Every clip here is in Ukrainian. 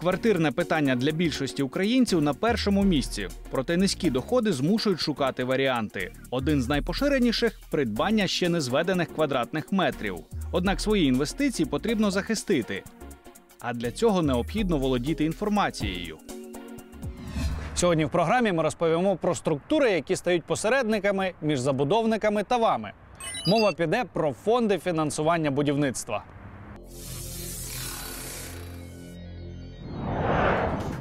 Квартирне питання для більшості українців на першому місці. Проте низькі доходи змушують шукати варіанти. Один з найпоширеніших придбання ще не зведених квадратних метрів. Однак свої інвестиції потрібно захистити. А для цього необхідно володіти інформацією. Сьогодні в програмі ми розповімо про структури, які стають посередниками між забудовниками та вами. Мова піде про фонди фінансування будівництва.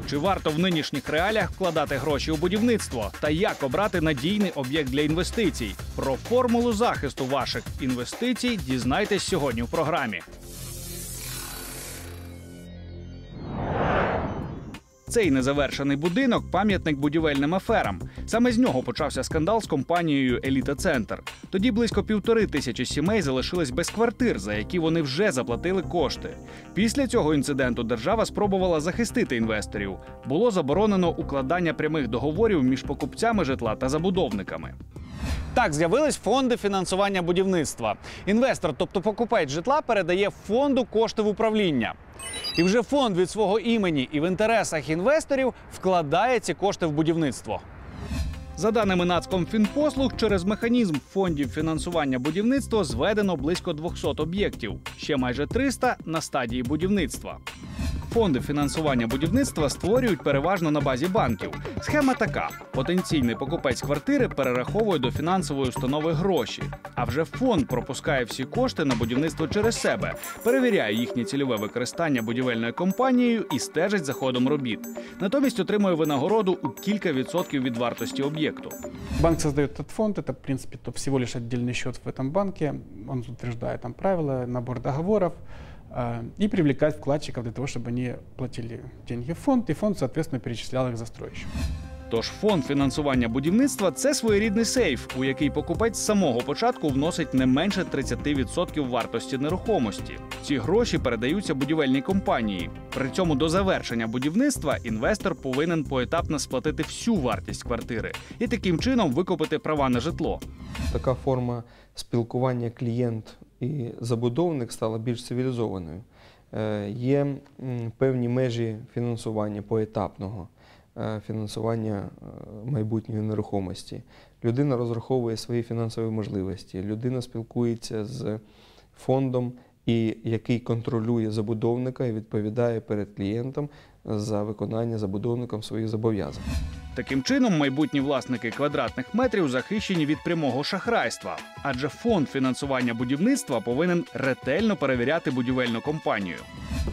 Чи варто в нинішніх реаліях вкладати гроші у будівництво? Та як обрати надійний об'єкт для інвестицій? Про формулу захисту ваших інвестицій дізнайтесь сьогодні в програмі. Цей незавершений будинок пам'ятник будівельним аферам. Саме з нього почався скандал з компанією Еліта Центр. Тоді близько півтори тисячі сімей залишились без квартир, за які вони вже заплатили кошти. Після цього інциденту держава спробувала захистити інвесторів. Було заборонено укладання прямих договорів між покупцями житла та забудовниками. Так з'явились фонди фінансування будівництва. Інвестор, тобто покупець житла, передає фонду кошти в управління. І вже фонд від свого імені і в інтересах інвесторів вкладає ці кошти в будівництво. За даними Нацкомфінпослуг, через механізм фондів фінансування будівництва зведено близько 200 об'єктів, ще майже 300 на стадії будівництва. Фонди фінансування будівництва створюють переважно на базі банків. Схема така: потенційний покупець квартири перераховує до фінансової установи гроші. А вже фонд пропускає всі кошти на будівництво через себе, перевіряє їхнє цільове використання будівельною компанією і стежить за ходом робіт. Натомість отримує винагороду у кілька відсотків від вартості об'єкту. Банк создает этот фонд, это, в принципе, то всего лишь отдельный счет в этом банке. Он утверждает там правила, набор договоров э, и привлекает вкладчиков для того, чтобы они платили деньги в фонд, и фонд, соответственно, перечислял их застройщику. Тож фонд фінансування будівництва це своєрідний сейф, у який покупець з самого початку вносить не менше 30% вартості нерухомості. Ці гроші передаються будівельній компанії. При цьому до завершення будівництва інвестор повинен поетапно сплатити всю вартість квартири і таким чином викупити права на житло. Така форма спілкування клієнт і забудовник стала більш цивілізованою. Е, Є певні межі фінансування поетапного, е, фінансування е, майбутньої нерухомості. Людина розраховує свої фінансові можливості, людина спілкується з фондом, і який контролює забудовника і відповідає перед клієнтом за виконання забудовником своїх зобов'язань. Таким чином, майбутні власники квадратних метрів захищені від прямого шахрайства, адже фонд фінансування будівництва повинен ретельно перевіряти будівельну компанію.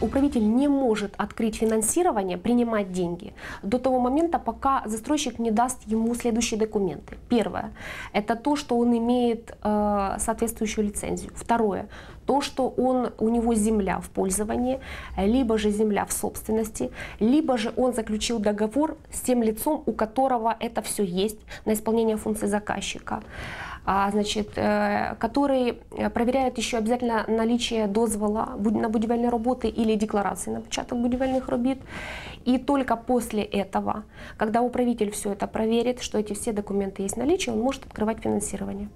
Управитель не может открыть финансирование, принимать деньги до того момента, пока застройщик не даст ему следующие документы. Первое – это то, что он имеет э, соответствующую лицензию. Второе – то, что он, у него земля в пользовании, либо же земля в собственности, либо же он заключил договор с тем лицом, у которого это все есть на исполнение функций заказчика значит, э, который э, проверяет еще обязательно наличие дозвола буд- на будівельні роботи или декларации на початок будівельных робіт. И только после этого, когда управитель все это проверит, что эти все документы есть в наличии, он может открывать финансирование.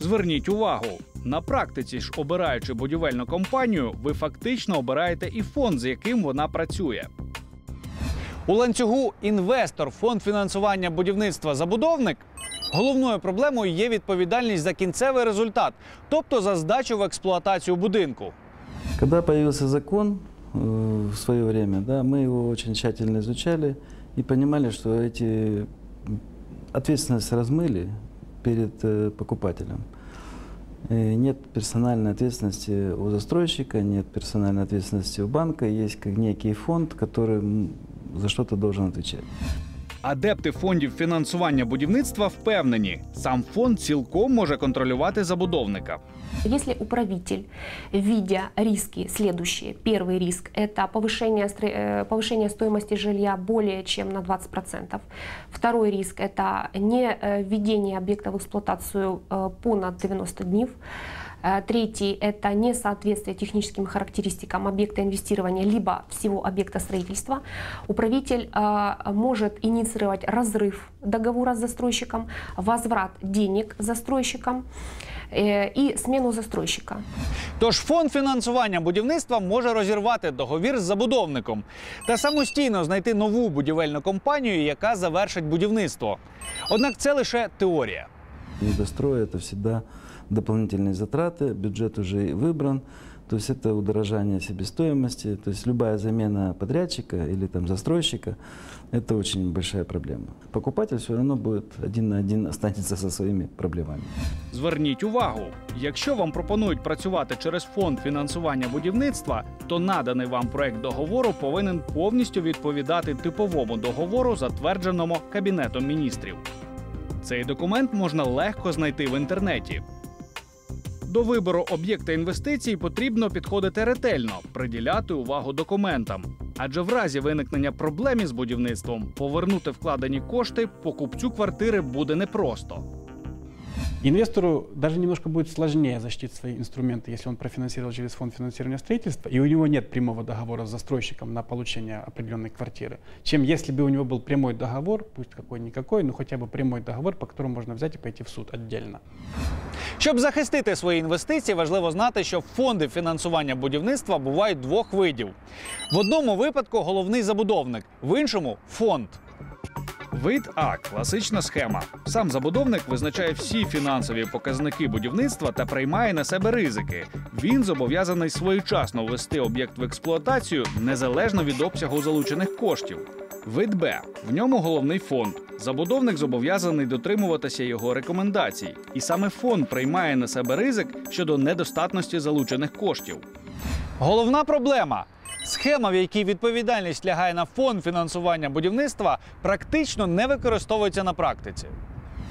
Зверніть увагу, на практиці ж обираючи будівельну компанію, ви фактично обираєте і фонд, з яким вона працює. У ланцюгу інвестор, фонд фінансування будівництва забудовник. Головною проблемою є відповідальність за кінцевий результат, тобто за здачу в експлуатацію будинку. Когда появился закон э, в свое время, да, мы его очень тщательно изучали и понимали, что эти м, ответственность размыли перед э, покупателем. Э, Нет персональной ответственности у застройщика, нет персональной ответственности у банка, есть как некий фонд, который м, за что-то должен отвечать. Адепти фондів фінансування будівництва впевнені, сам фонд цілком може контролювати забудовника. Если управитель, видя риски следующие, первый риск – это повышение, стро- э, повышение стоимости жилья более чем на 20%. Второй риск – это не э, введение объекта в эксплуатацию э, понад 90 дней. Э, Третий – это несоответствие техническим характеристикам объекта инвестирования либо всего объекта строительства. Управитель э, может инициировать разрыв договора с застройщиком, возврат денег застройщикам э, и смену застройщика. Тож фонд фінансування будівництва може розірвати договір з забудовником та самостійно знайти нову будівельну компанію, яка завершить будівництво. Однак це лише теорія. Недострой – это всегда дополнительные затраты, бюджет уже выбран, то есть это удорожание себестоимости, то есть любая замена подрядчика или там застройщика – это очень большая проблема. Покупатель все равно будет один на один останется со своими проблемами. Зверніть увагу, якщо вам пропонують працювати через фонд фінансування будівництва, то наданий вам проект договору повинен повністю відповідати типовому договору, затвердженому Кабінетом міністрів. Цей документ можна легко знайти в інтернеті. До вибору об'єкта інвестицій потрібно підходити ретельно, приділяти увагу документам. Адже в разі виникнення проблем із будівництвом повернути вкладені кошти покупцю квартири буде непросто. Инвестору даже немножко будет сложнее защитить свои инструменты, если он профинансировал через фонд финансирования строительства, и у него нет прямого договора с застройщиком на получение определенной квартиры, чем если бы у него был прямой договор, пусть какой-никакой, но хотя бы прямой договор, по которому можно взять и пойти в суд отдельно. Щоб захистити свої інвестиції, важливо знати, що фонди фінансування будівництва бувають двох видів. В одному випадку головний забудовник, в іншому фонд. Вид А класична схема. Сам забудовник визначає всі фінансові показники будівництва та приймає на себе ризики. Він зобов'язаний своєчасно ввести об'єкт в експлуатацію незалежно від обсягу залучених коштів. Вид Б. В ньому головний фонд. Забудовник зобов'язаний дотримуватися його рекомендацій, і саме фонд приймає на себе ризик щодо недостатності залучених коштів. Головна проблема. Схема, в якій відповідальність лягає на фонд фінансування будівництва, практично не використовується на практиці.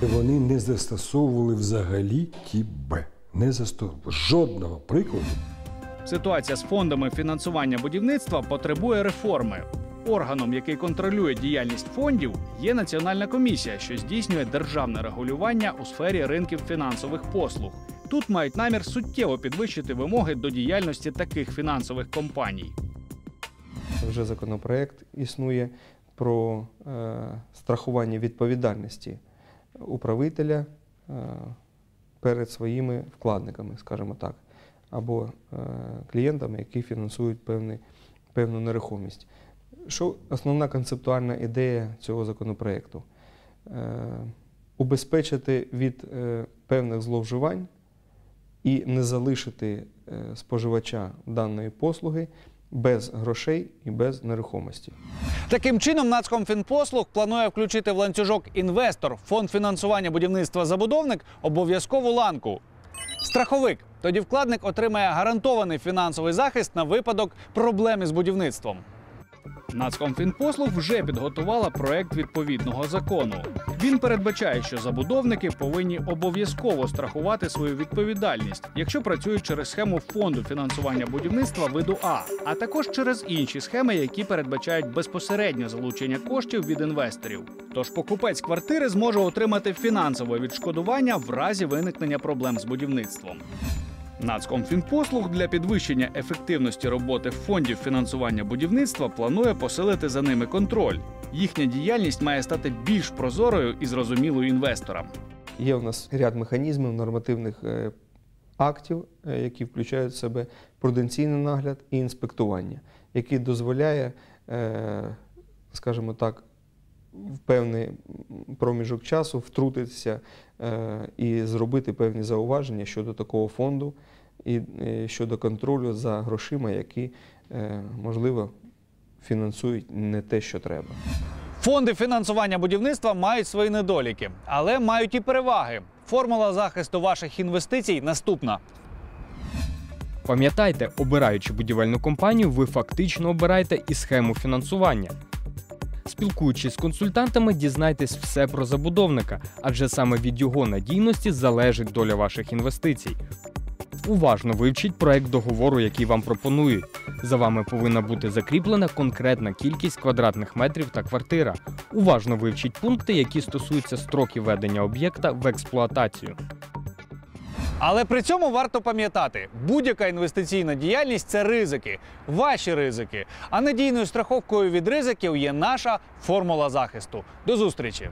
Вони не застосовували взагалі ті Б. Не застосовували жодного прикладу. Ситуація з фондами фінансування будівництва потребує реформи. Органом, який контролює діяльність фондів, є Національна комісія, що здійснює державне регулювання у сфері ринків фінансових послуг. Тут мають намір суттєво підвищити вимоги до діяльності таких фінансових компаній. Вже законопроект існує про е, страхування відповідальності управителя е, перед своїми вкладниками, скажімо так, або е, клієнтами, які фінансують певний, певну нерухомість. Що основна концептуальна ідея цього законопроекту? Убезпечити від певних зловживань і не залишити споживача даної послуги без грошей і без нерухомості. Таким чином, Нацкомфінпослуг планує включити в ланцюжок інвестор, фонд фінансування будівництва забудовник обов'язкову ланку. Страховик. Тоді вкладник отримає гарантований фінансовий захист на випадок проблеми з будівництвом. Нацкомфінпослуг вже підготувала проект відповідного закону. Він передбачає, що забудовники повинні обов'язково страхувати свою відповідальність, якщо працюють через схему фонду фінансування будівництва виду А, а також через інші схеми, які передбачають безпосереднє залучення коштів від інвесторів. Тож покупець квартири зможе отримати фінансове відшкодування в разі виникнення проблем з будівництвом. Нацкомфінпослуг для підвищення ефективності роботи фондів фінансування будівництва планує посилити за ними контроль. Їхня діяльність має стати більш прозорою і зрозумілою інвесторам. Є у нас ряд механізмів нормативних е, актів, е, які включають в себе пруденційний нагляд і інспектування, який дозволяє, е, скажімо так, в певний проміжок часу втрутитися е, і зробити певні зауваження щодо такого фонду і е, щодо контролю за грошима, які, е, можливо, фінансують не те, що треба. Фонди фінансування будівництва мають свої недоліки, але мають і переваги. Формула захисту ваших інвестицій наступна. Пам'ятайте, обираючи будівельну компанію, ви фактично обираєте і схему фінансування. Спілкуючись з консультантами, дізнайтесь все про забудовника, адже саме від його надійності залежить доля ваших інвестицій. Уважно вивчіть проект договору, який вам пропонують. За вами повинна бути закріплена конкретна кількість квадратних метрів та квартира. Уважно вивчіть пункти, які стосуються строків ведення об'єкта в експлуатацію. Але при цьому варто пам'ятати, будь-яка інвестиційна діяльність це ризики, ваші ризики. А надійною страховкою від ризиків є наша формула захисту. До зустрічі!